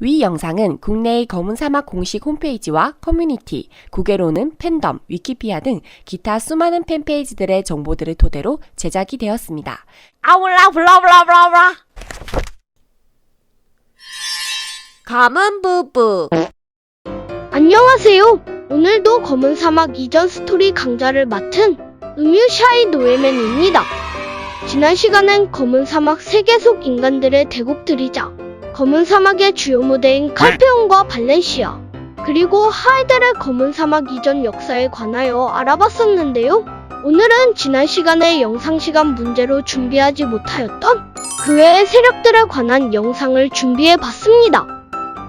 위 영상은 국내의 검은 사막 공식 홈페이지와 커뮤니티, 국외로는 팬덤, 위키피아 등 기타 수많은 팬페이지들의 정보들을 토대로 제작이 되었습니다. 아울라 블라블라블라블라 검은 부부 안녕하세요. 오늘도 검은 사막 이전 스토리 강좌를 맡은 음유샤이 노예맨입니다. 지난 시간엔 검은 사막 세계 속 인간들의 대국들이자 검은 사막의 주요 무대인 칼페온과 발렌시아 그리고 하이델의 검은 사막 이전 역사에 관하여 알아봤었는데요. 오늘은 지난 시간에 영상 시간 문제로 준비하지 못하였던 그 외의 세력들에 관한 영상을 준비해 봤습니다.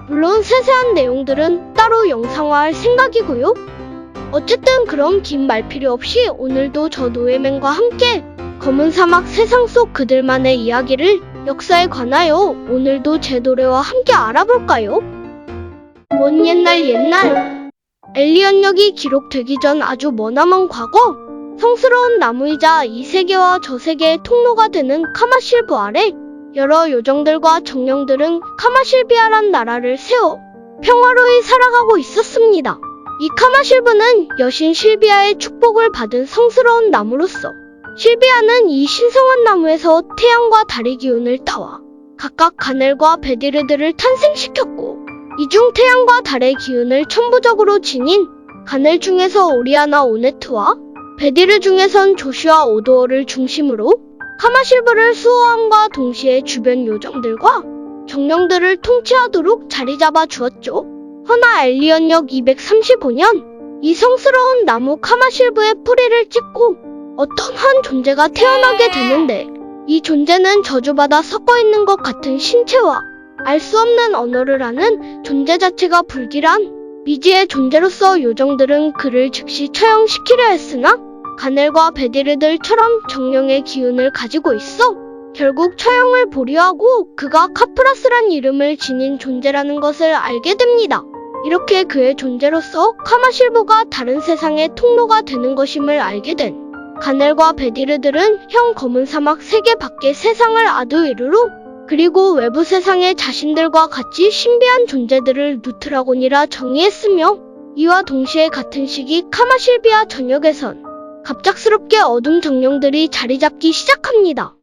물론 세세한 내용들은 따로 영상화할 생각이고요. 어쨌든 그럼 긴 말 필요 없이 오늘도 저 노예맨과 함께 검은 사막 세상 속 그들만의 이야기를 역사에 관하여 오늘도 제 노래와 함께 알아볼까요? 먼 옛날 옛날 엘리언역이 기록되기 전 아주 머나먼 과거 성스러운 나무이자 이 세계와 저 세계의 통로가 되는 카마실브 아래 여러 요정들과 정령들은 카마실비아란 나라를 세워 평화로이 살아가고 있었습니다. 이 카마실브는 여신 실비아의 축복을 받은 성스러운 나무로서 실비아는 이 신성한 나무에서 태양과 달의 기운을 따와 각각 가넬과 베디르들을 탄생시켰고 이중 태양과 달의 기운을 천부적으로 지닌 가넬 중에서 오리아나 오네트와 베디르 중에선 조슈아 오도어를 중심으로 카마실브를 수호함과 동시에 주변 요정들과 정령들을 통치하도록 자리 잡아 주었죠. 허나 엘리언역 235년 이 성스러운 나무 카마실브의 뿌리를 찍고 어떤 한 존재가 태어나게 되는데 이 존재는 저주받아 섞어 있는 것 같은 신체와 알 수 없는 언어를 하는 존재 자체가 불길한 미지의 존재로서 요정들은 그를 즉시 처형시키려 했으나 가넬과 베디르들처럼 정령의 기운을 가지고 있어 결국 처형을 보류하고 그가 카프라스란 이름을 지닌 존재라는 것을 알게 됩니다. 이렇게 그의 존재로서 카마실보가 다른 세상의 통로가 되는 것임을 알게 된 가넬과 베디르들은 형 검은 사막 세계 밖의 세상을 아두이르로 그리고 외부 세상의 자신들과 같이 신비한 존재들을 누트라곤이라 정의했으며 이와 동시에 같은 시기 카마실비아 전역에선 갑작스럽게 어둠 정령들이 자리 잡기 시작합니다.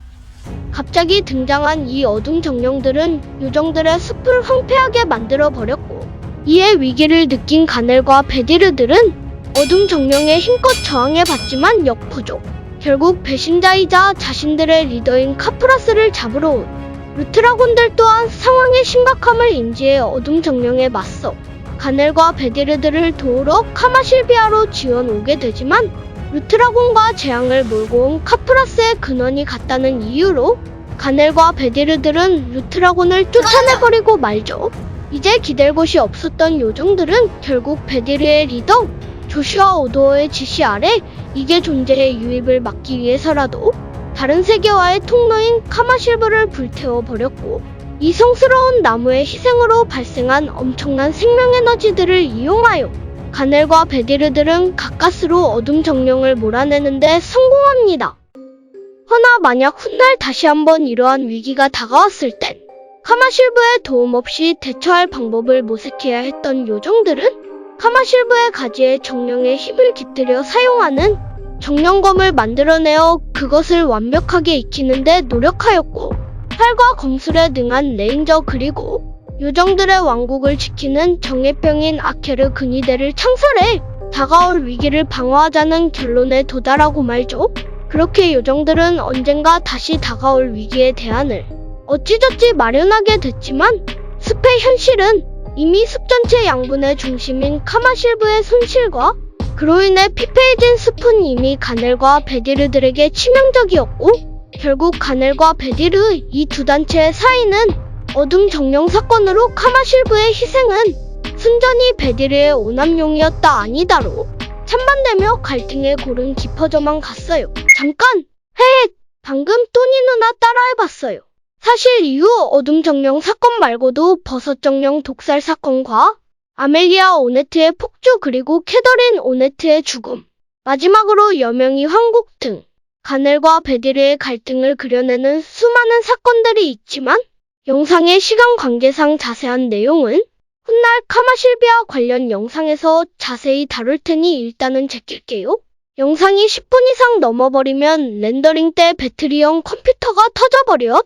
갑자기 등장한 이 어둠 정령들은 요정들의 숲을 황폐하게 만들어 버렸고 이에 위기를 느낀 가넬과 베디르들은 어둠 정령에 힘껏 저항해 봤지만 역부족. 결국 배신자이자 자신들의 리더인 카프라스를 잡으러 온 루트라곤들 또한 상황의 심각함을 인지해 어둠 정령에 맞서 가넬과 베디르들을 도우러 카마실비아로 지원 오게 되지만 루트라곤과 재앙을 몰고 온 카프라스의 근원이 같다는 이유로 가넬과 베디르들은 루트라곤을 쫓아내버리고 말죠. 이제 기댈 곳이 없었던 요정들은 결국 베디르의 리더 조슈아 오도어의 지시 아래 이게 존재의 유입을 막기 위해서라도 다른 세계와의 통로인 카마실브를 불태워 버렸고 이 성스러운 나무의 희생으로 발생한 엄청난 생명 에너지들을 이용하여 가넬과 베디르들은 가까스로 어둠 정령을 몰아내는데 성공합니다. 허나 만약 훗날 다시 한번 이러한 위기가 다가왔을 땐 카마실브의 도움 없이 대처할 방법을 모색해야 했던 요정들은 카마실브의 가지에 정령의 힘을 깃들여 사용하는 정령검을 만들어내어 그것을 완벽하게 익히는데 노력하였고 활과 검술에 능한 레인저 그리고 요정들의 왕국을 지키는 정예병인 아케르 근위대를 창설해 다가올 위기를 방어하자는 결론에 도달하고 말죠. 그렇게 요정들은 언젠가 다시 다가올 위기에 대안을 어찌저찌 마련하게 됐지만 숲의 현실은 이미 숲 전체 양분의 중심인 카마실브의 손실과 그로 인해 피폐해진 숲은 이미 가넬과 베디르들에게 치명적이었고 결국 가넬과 베디르 이 두 단체의 사이는 어둠 정령 사건으로 카마실브의 희생은 순전히 베디르의 오남용이었다 아니다로 찬반되며 갈등의 골은 깊어져만 갔어요. 잠깐! 헤헷! 방금 또니 누나 따라해봤어요. 사실 이후 어둠 정령 사건 말고도 버섯 정령 독살 사건과 아멜리아 오네트의 폭주 그리고 캐더린 오네트의 죽음 마지막으로 여명이 황국 등 가넬과 베디르의 갈등을 그려내는 수많은 사건들이 있지만 영상의 시간 관계상 자세한 내용은 훗날 카마실비아 관련 영상에서 자세히 다룰 테니 일단은 제낄게요. 영상이 10분 이상 넘어버리면 렌더링 때 배터리형 컴퓨터가 터져버려.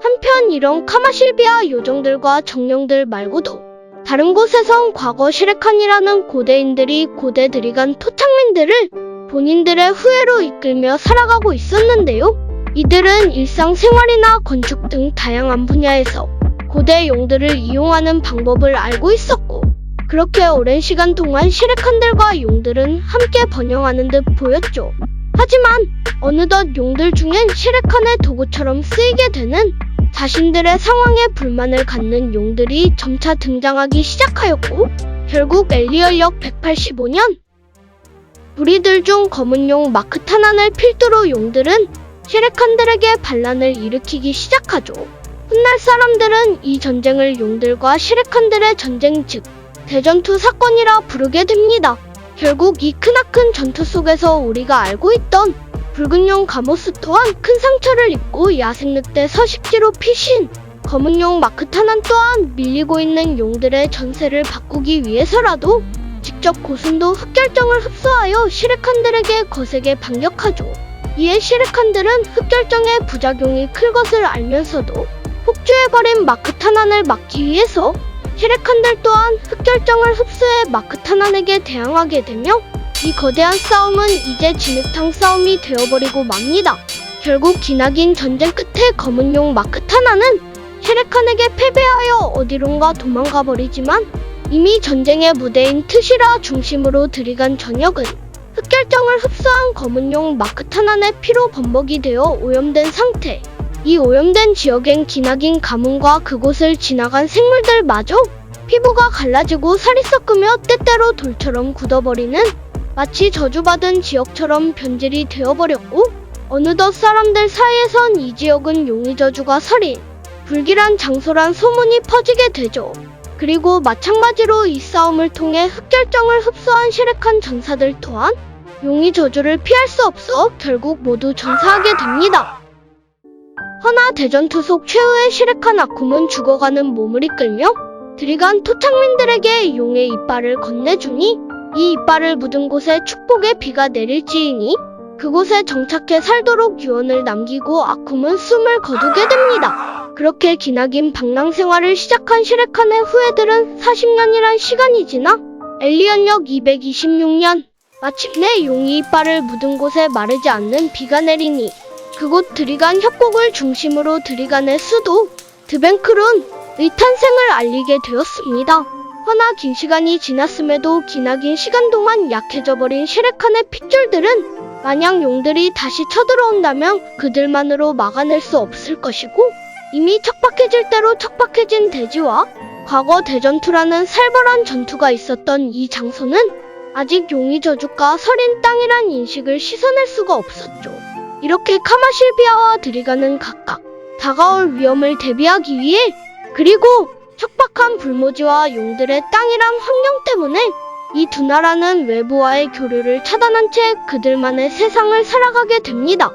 한편 이런 카마실비아 요정들과 정령들 말고도 다른 곳에선 과거 시레칸이라는 고대인들이 고대 드리간 토착민들을 본인들의 후예로 이끌며 살아가고 있었는데요. 이들은 일상생활이나 건축 등 다양한 분야에서 고대 용들을 이용하는 방법을 알고 있었고, 그렇게 오랜 시간 동안 시레칸들과 용들은 함께 번영하는 듯 보였죠. 하지만 어느덧 용들 중엔 시레칸의 도구처럼 쓰이게 되는 자신들의 상황에 불만을 갖는 용들이 점차 등장하기 시작하였고, 결국 엘리얼역 185년, 우리들 중 검은 용 마크 타난을 필두로 용들은 시레칸들에게 반란을 일으키기 시작하죠. 훗날 사람들은 이 전쟁을 용들과 시레칸들의 전쟁 즉 대전투 사건이라 부르게 됩니다. 결국 이 크나큰 전투 속에서 우리가 알고 있던 붉은 용 가모스 또한 큰 상처를 입고 야생 늑대 서식지로 피신 검은 용 마크타난 또한 밀리고 있는 용들의 전세를 바꾸기 위해서라도 직접 고순도 흑결정을 흡수하여 시레칸들에게 거세게 반격하죠. 이에 시레칸들은 흑결정의 부작용이 클 것을 알면서도 폭주해버린 마크타난을 막기 위해서 시레칸들 또한 흑결정을 흡수해 마크타난에게 대항하게 되며 이 거대한 싸움은 이제 진흙탕 싸움이 되어버리고 맙니다. 결국 기나긴 전쟁 끝에 검은 용 마크타나는 시레칸에게 패배하여 어디론가 도망가 버리지만 이미 전쟁의 무대인 트시라 중심으로 들이간 전역은 흑결정을 흡수한 검은 용 마크타난의 피로 범벅이 되어 오염된 상태. 이 오염된 지역엔 기나긴 가뭄과 그곳을 지나간 생물들마저 피부가 갈라지고 살이 섞으며 때때로 돌처럼 굳어버리는 마치 저주받은 지역처럼 변질이 되어버렸고 어느덧 사람들 사이에선 이 지역은 용의 저주가 살인, 불길한 장소란 소문이 퍼지게 되죠. 그리고 마찬가지로 이 싸움을 통해 흑결정을 흡수한 시렉한 전사들 또한 용의 저주를 피할 수 없어 결국 모두 전사하게 됩니다. 허나 대전투 속 최후의 시렉한 아쿰은 죽어가는 몸을 이끌며 드리간 토착민들에게 용의 이빨을 건네주니 이 이빨을 묻은 곳에 축복의 비가 내릴지이니 그곳에 정착해 살도록 유언을 남기고 아쿰은 숨을 거두게 됩니다. 그렇게 기나긴 방랑 생활을 시작한 시레칸의 후예들은 40년이란 시간이 지나 엘리언역 226년 마침내 용이 이빨을 묻은 곳에 마르지 않는 비가 내리니 그곳 드리간 협곡을 중심으로 드리간의 수도 드벤크룬 의 탄생을 알리게 되었습니다. 허나 긴 시간이 지났음에도 기나긴 시간 동안 약해져 버린 시레칸의 핏줄들은 만약 용들이 다시 쳐들어온다면 그들만으로 막아낼 수 없을 것이고 이미 척박해질 대로 척박해진 대지와 과거 대전투라는 살벌한 전투가 있었던 이 장소는 아직 용의 저주가 서린 땅이란 인식을 씻어낼 수가 없었죠. 이렇게 카마실비아와 드리가는 각각 다가올 위험을 대비하기 위해 그리고 척박한 불모지와 용들의 땅이란 환경 때문에 이 두 나라는 외부와의 교류를 차단한 채 그들만의 세상을 살아가게 됩니다.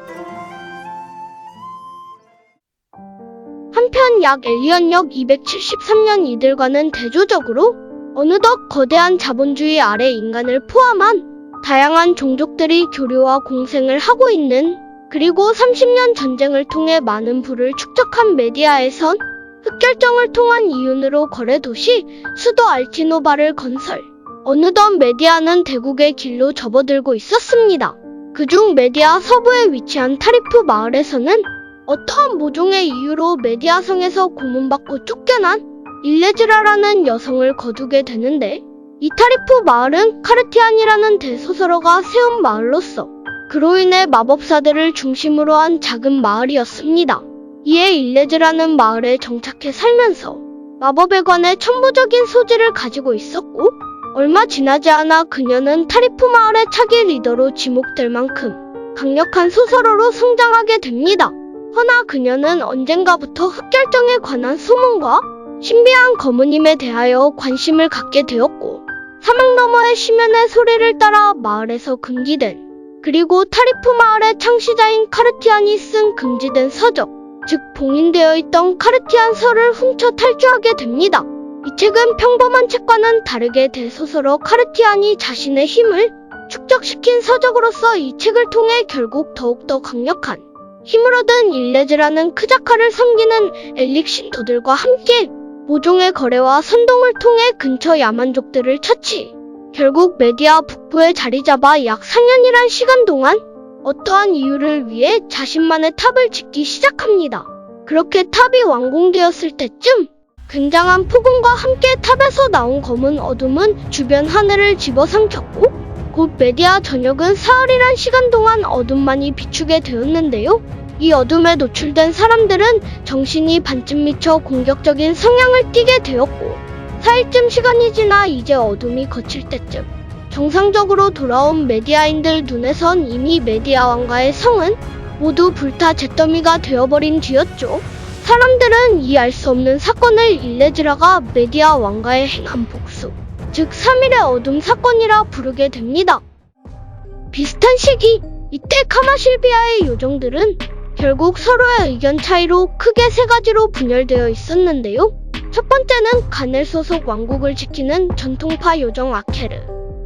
한편 약 엘리언역 273년 이들과는 대조적으로 어느덧 거대한 자본주의 아래 인간을 포함한 다양한 종족들이 교류와 공생을 하고 있는 그리고 30년 전쟁을 통해 많은 부를 축적한 메디아에선 흑결정을 통한 이윤으로 거래 도시 수도 알티노바를 건설. 어느덧 메디아는 대국의 길로 접어들고 있었습니다. 그중 메디아 서부에 위치한 타리프 마을에서는 어떠한 모종의 이유로 메디아성에서 고문받고 쫓겨난 일레즈라라는 여성을 거두게 되는데 이 타리프 마을은 카르티안이라는 대소설어가 세운 마을로서 그로 인해 마법사들을 중심으로 한 작은 마을이었습니다. 이에 일레즈라는 마을에 정착해 살면서 마법에 관해 천부적인 소질을 가지고 있었고 얼마 지나지 않아 그녀는 타리프 마을의 차기 리더로 지목될 만큼 강력한 소설어로 성장하게 됩니다. 허나 그녀는 언젠가부터 흑결정에 관한 소문과 신비한 거무님에 대하여 관심을 갖게 되었고 사막 너머의 심연의 소리를 따라 마을에서 금기된 그리고 타리프 마을의 창시자인 카르티안이 쓴 금지된 서적 즉 봉인되어 있던 카르티안서를 훔쳐 탈주하게 됩니다. 이 책은 평범한 책과는 다르게 대소설어 카르티안이 자신의 힘을 축적시킨 서적으로서 이 책을 통해 결국 더욱더 강력한 힘을 얻은 일레즈라는 크자카를 섬기는 엘릭신도들과 함께 모종의 거래와 선동을 통해 근처 야만족들을 처치. 결국 메디아 북부에 자리 잡아 약 4년이란 시간 동안 어떠한 이유를 위해 자신만의 탑을 짓기 시작합니다. 그렇게 탑이 완공되었을 때쯤 굉장한 폭음과 함께 탑에서 나온 검은 어둠은 주변 하늘을 집어삼켰고 곧 메디아 저녁은 사흘이란 시간 동안 어둠만이 비추게 되었는데요. 이 어둠에 노출된 사람들은 정신이 반쯤 미쳐 공격적인 성향을 띠게 되었고 4일쯤 시간이 지나 이제 어둠이 거칠 때쯤 정상적으로 돌아온 메디아인들 눈에선 이미 메디아 왕가의 성은 모두 불타 잿더미가 되어버린 뒤였죠. 사람들은 이 알 수 없는 사건을 일레즈라가 메디아 왕가에 행한 복수, 즉 3일의 어둠 사건이라 부르게 됩니다. 비슷한 시기, 이때 카마실비아의 요정들은 결국 서로의 의견 차이로 크게 세 가지로 분열되어 있었는데요. 첫 번째는 가넬 소속 왕국을 지키는 전통파 요정 아케르.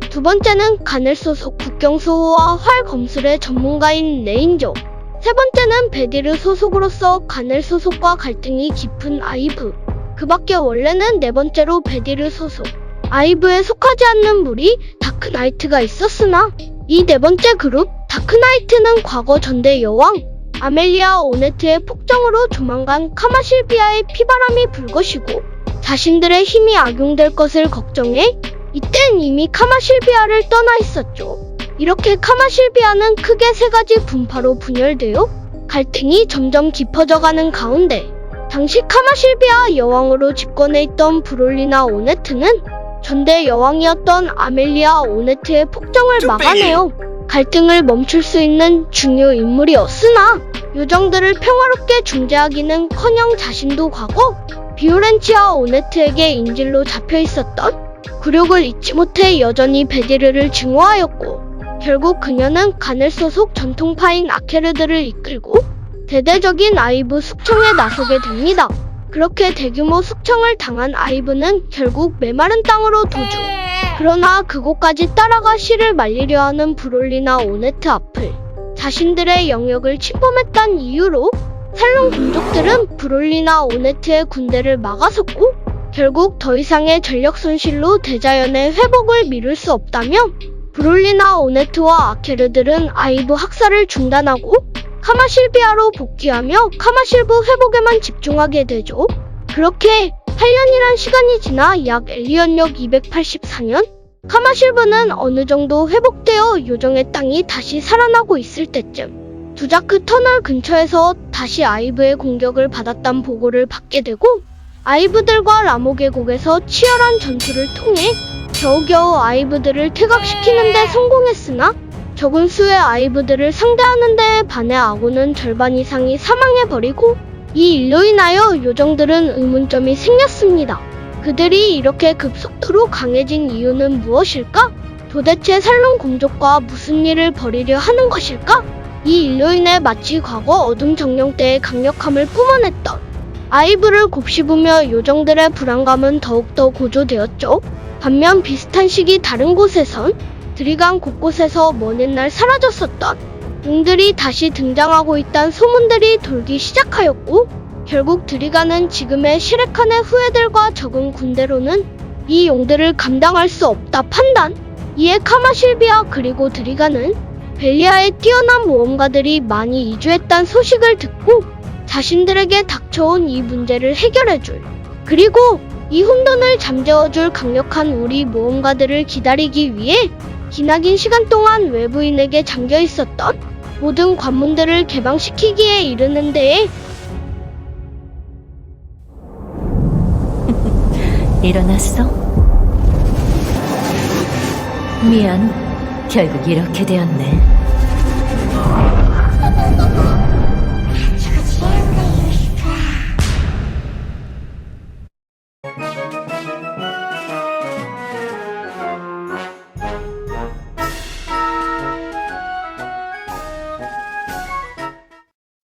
두 번째는 가넬 소속 국경소호와 활 검술의 전문가인 레인저. 세 번째는 베디르 소속으로서 가넬 소속과 갈등이 깊은 아이브. 그 밖에 원래는 네 번째로 베디르 소속. 아이브에 속하지 않는 무리 다크나이트가 있었으나 이 네 번째 그룹 다크나이트는 과거 전대 여왕 아멜리아 오네트의 폭정으로 조만간 카마실비아의 피바람이 불 것이고 자신들의 힘이 악용될 것을 걱정해 이땐 이미 카마실비아를 떠나 있었죠. 이렇게 카마실비아는 크게 세 가지 분파로 분열되어 갈등이 점점 깊어져가는 가운데 당시 카마실비아 여왕으로 집권해 있던 브롤리나 오네트는 전대 여왕이었던 아멜리아 오네트의 폭정을 막아내어 갈등을 멈출 수 있는 중요 인물이었으나 요정들을 평화롭게 중재하기는 커녕 자신도 과거 비오렌치아 오네트에게 인질로 잡혀 있었던 굴욕을 잊지 못해 여전히 베디르를 증오하였고 결국 그녀는 가넬 소속 전통파인 아케르드를 이끌고 대대적인 아이브 숙청에 나서게 됩니다. 그렇게 대규모 숙청을 당한 아이브는 결국 메마른 땅으로 도주. 그러나 그곳까지 따라가 씨를 말리려 하는 브롤리나 오네트 앞을 자신들의 영역을 침범했던 이유로 살롱 군족들은 브롤리나 오네트의 군대를 막아섰고 결국 더 이상의 전력 손실로 대자연의 회복을 미룰 수 없다며 브롤리나 오네트와 아케르들은 아이브 학살을 중단하고 카마실비아로 복귀하며 카마실브 회복에만 집중하게 되죠. 그렇게 8년이란 시간이 지나 약 엘리언역 284년? 카마실브는 어느 정도 회복되어 요정의 땅이 다시 살아나고 있을 때쯤 두자크 터널 근처에서 다시 아이브의 공격을 받았단 보고를 받게 되고 아이브들과 라모 계곡에서 치열한 전투를 통해 겨우겨우 아이브들을 퇴각시키는데 성공했으나 적은 수의 아이브들을 상대하는 데에 반해 아군은 절반 이상이 사망해버리고 이 일로 인하여 요정들은 의문점이 생겼습니다. 그들이 이렇게 급속도로 강해진 이유는 무엇일까? 도대체 살롱 공족과 무슨 일을 벌이려 하는 것일까? 이 일로 인해 마치 과거 어둠 정령 때의 강력함을 뿜어냈던 아이브를 곱씹으며 요정들의 불안감은 더욱더 고조되었죠. 반면 비슷한 시기 다른 곳에선 드리간 곳곳에서 먼 옛날 사라졌었던 용들이 다시 등장하고 있다는 소문들이 돌기 시작하였고 결국 드리간은 지금의 시레칸의 후예들과 적은 군대로는 이 용들을 감당할 수 없다 판단. 이에 카마실비아 그리고 드리간은 벨리아의 뛰어난 모험가들이 많이 이주했다는 소식을 듣고 자신들에게 닥쳐온 이 문제를 해결해줄 그리고 이 혼돈을 잠재워줄 강력한 우리 모험가들을 기다리기 위해 기나긴 시간 동안 외부인에게 잠겨 있었던 모든 관문들을 개방시키기에 이르는 데에 일어났어? 미안, 결국 이렇게 되었네.